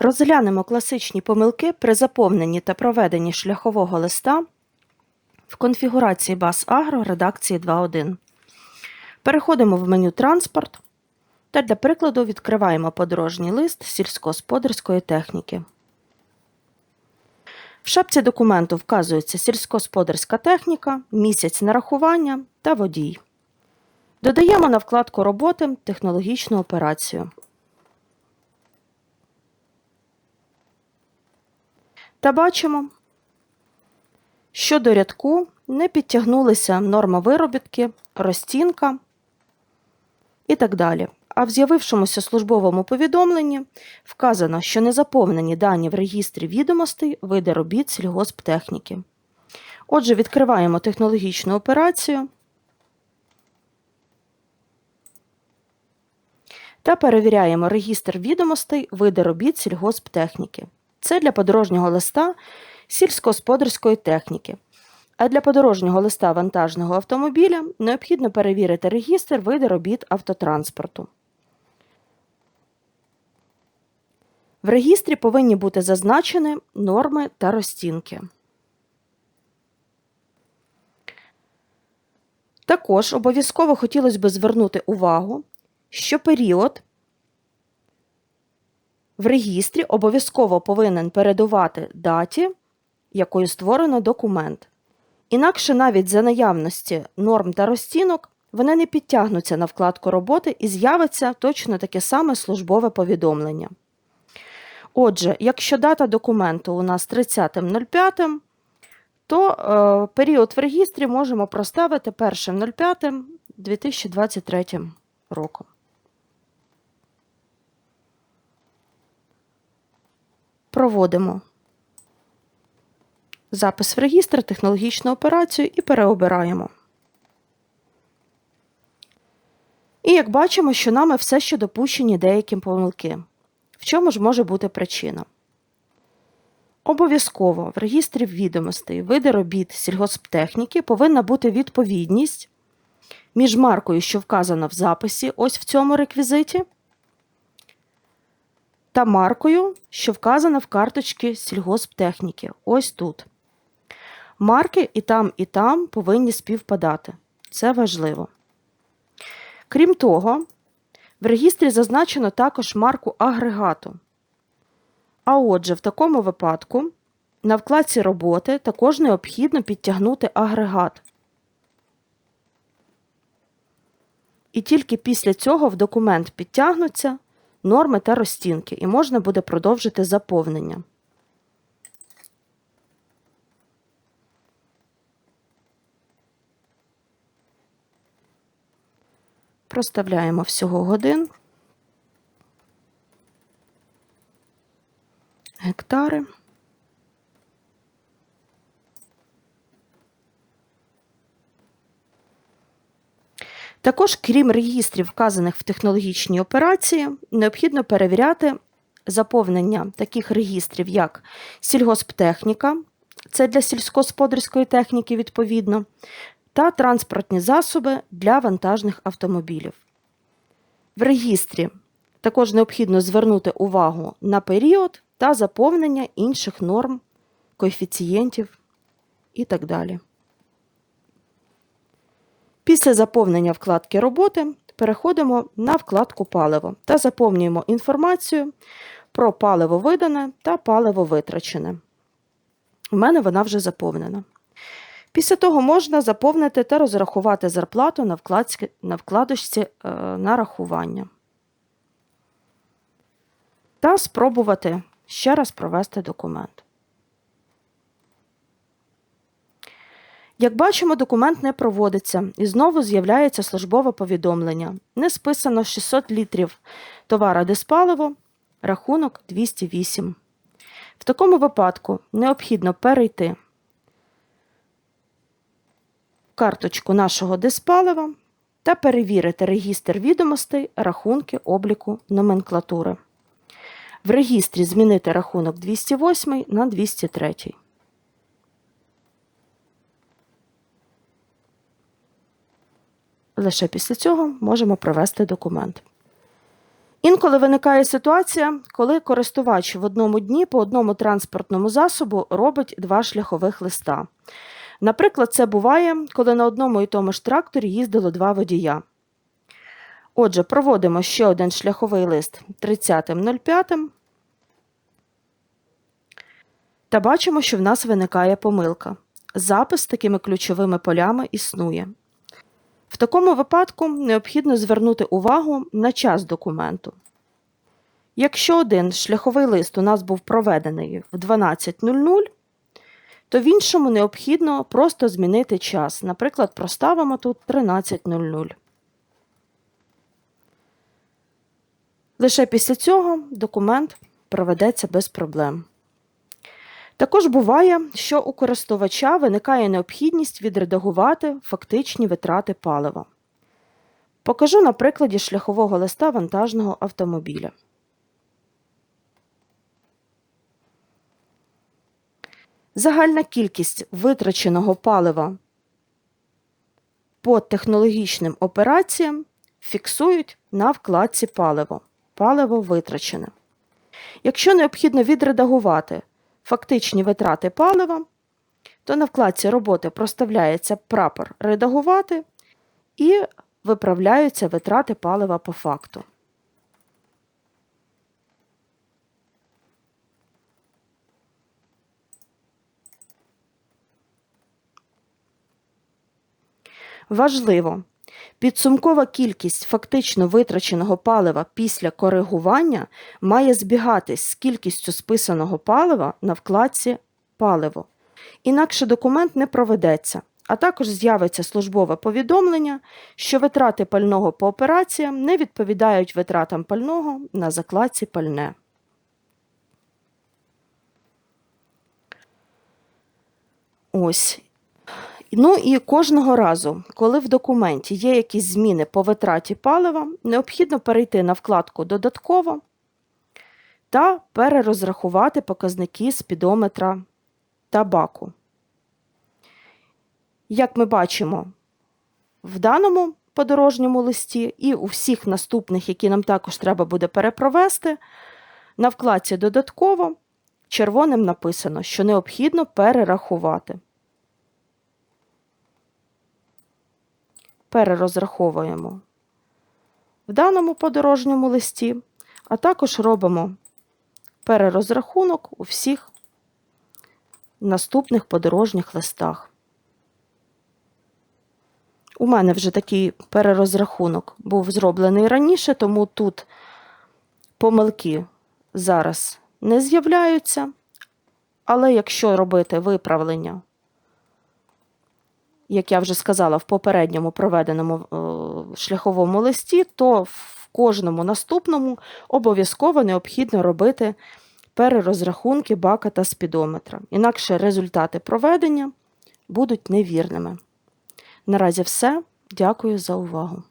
Розглянемо класичні помилки при заповненні та проведенні шляхового листа в конфігурації баз Агро редакції 2.1. Переходимо в меню Транспорт та для прикладу відкриваємо подорожній лист сільськогосподарської техніки. В шапці документу вказується сільськогосподарська техніка, місяць нарахування та водій. Додаємо на вкладку роботи технологічну операцію. Та бачимо, що до рядку не підтягнулися норма виробітки, розцінка і так далі. А в з'явившомуся службовому повідомленні вказано, що не заповнені дані в реєстрі відомостей види робіт сільгосптехніки. Отже, відкриваємо технологічну операцію та перевіряємо реєстр відомостей види робіт сільгосптехніки. Це для подорожнього листа сільськогосподарської техніки. А для подорожнього листа вантажного автомобіля необхідно перевірити реєстр види робіт автотранспорту. В реєстрі повинні бути зазначені норми та розцінки. Також обов'язково хотілося б звернути увагу, що період в реєстрі обов'язково повинен передувати даті, якою створено документ. Інакше навіть за наявності норм та розцінок вони не підтягнуться на вкладку роботи і з'явиться точно таке саме службове повідомлення. Отже, якщо дата документу у нас 30.05, то е, період в регістрі можемо проставити 1.05.2023 роком. Проводимо запис в регістр, технологічну операцію і переобираємо. І як бачимо, що нами все ще допущені деякі помилки. В чому ж може бути причина? Обов'язково в реєстрі відомостей види робіт сільгосптехніки повинна бути відповідність між маркою, що вказана в записі, ось в цьому реквізиті, та маркою, що вказана в карточці сільгосптехніки, ось тут. Марки і там, і там повинні співпадати. Це важливо. Крім того, в регістрі зазначено також марку агрегату. А отже, в такому випадку на вкладці роботи також необхідно підтягнути агрегат. І тільки після цього в документ підтягнуться норми та розцінки, і можна буде продовжити заповнення. Проставляємо всього годин. Також, крім реєстрів, вказаних в технологічній операції, необхідно перевіряти заповнення таких реєстрів, як сільгосптехніка, це для сільськогосподарської техніки відповідно, та транспортні засоби для вантажних автомобілів. В реєстрі також необхідно звернути увагу на період та заповнення інших норм, коефіцієнтів і так далі. Після заповнення вкладки роботи переходимо на вкладку Паливо та заповнюємо інформацію про паливо видане та паливо витрачене. У мене вона вже заповнена. Після того можна заповнити та розрахувати зарплату на, вкладці, на вкладочці е, нарахування. Та спробувати ще раз провести документ. Як бачимо, документ не проводиться і знову з'являється службове повідомлення. Не списано 600 літрів товара диспаливо, рахунок 208. В такому випадку необхідно перейти в карточку нашого диспалива та перевірити регістр відомостей, рахунки обліку номенклатури. В регістрі змінити рахунок 208 на 203. Лише після цього можемо провести документ. Інколи виникає ситуація, коли користувач в одному дні по одному транспортному засобу робить два шляхових листа. Наприклад, це буває, коли на одному і тому ж тракторі їздило два водія. Отже, проводимо ще один шляховий лист 30.05 та бачимо, що в нас виникає помилка. Запис з такими ключовими полями існує. В такому випадку необхідно звернути увагу на час документу. Якщо один шляховий лист у нас був проведений в 12.00, то в іншому необхідно просто змінити час. Наприклад, проставимо тут 13.00. Лише після цього документ проведеться без проблем. Також буває, що у користувача виникає необхідність відредагувати фактичні витрати палива. Покажу на прикладі шляхового листа вантажного автомобіля. Загальна кількість витраченого палива по технологічним операціям фіксують на вкладці паливо. Паливо витрачене. Якщо необхідно відредагувати фактичні витрати палива, то на вкладці роботи проставляється прапор Редагувати і виправляються витрати палива по факту. Важливо, підсумкова кількість фактично витраченого палива після коригування має збігатись з кількістю списаного палива на вкладці Паливо. Інакше документ не проведеться, а також з'явиться службове повідомлення, що витрати пального по операціям не відповідають витратам пального на закладці пальне. Ось. Ну і кожного разу, коли в документі є якісь зміни по витраті палива, необхідно перейти на вкладку Додатково та перерозрахувати показники спідометра та баку. Як ми бачимо, в даному подорожньому листі і у всіх наступних, які нам також треба буде перепровести, на вкладці Додатково червоним написано, що необхідно перерахувати. Перерозраховуємо в даному подорожньому листі, а також робимо перерозрахунок у всіх наступних подорожніх листах. У мене вже такий перерозрахунок був зроблений раніше, тому тут помилки зараз не з'являються. Але якщо робити виправлення як я вже сказала, в попередньому проведеному е, шляховому листі, то в кожному наступному обов'язково необхідно робити перерозрахунки бака та спідометра. Інакше результати проведення будуть невірними. Наразі все. Дякую за увагу.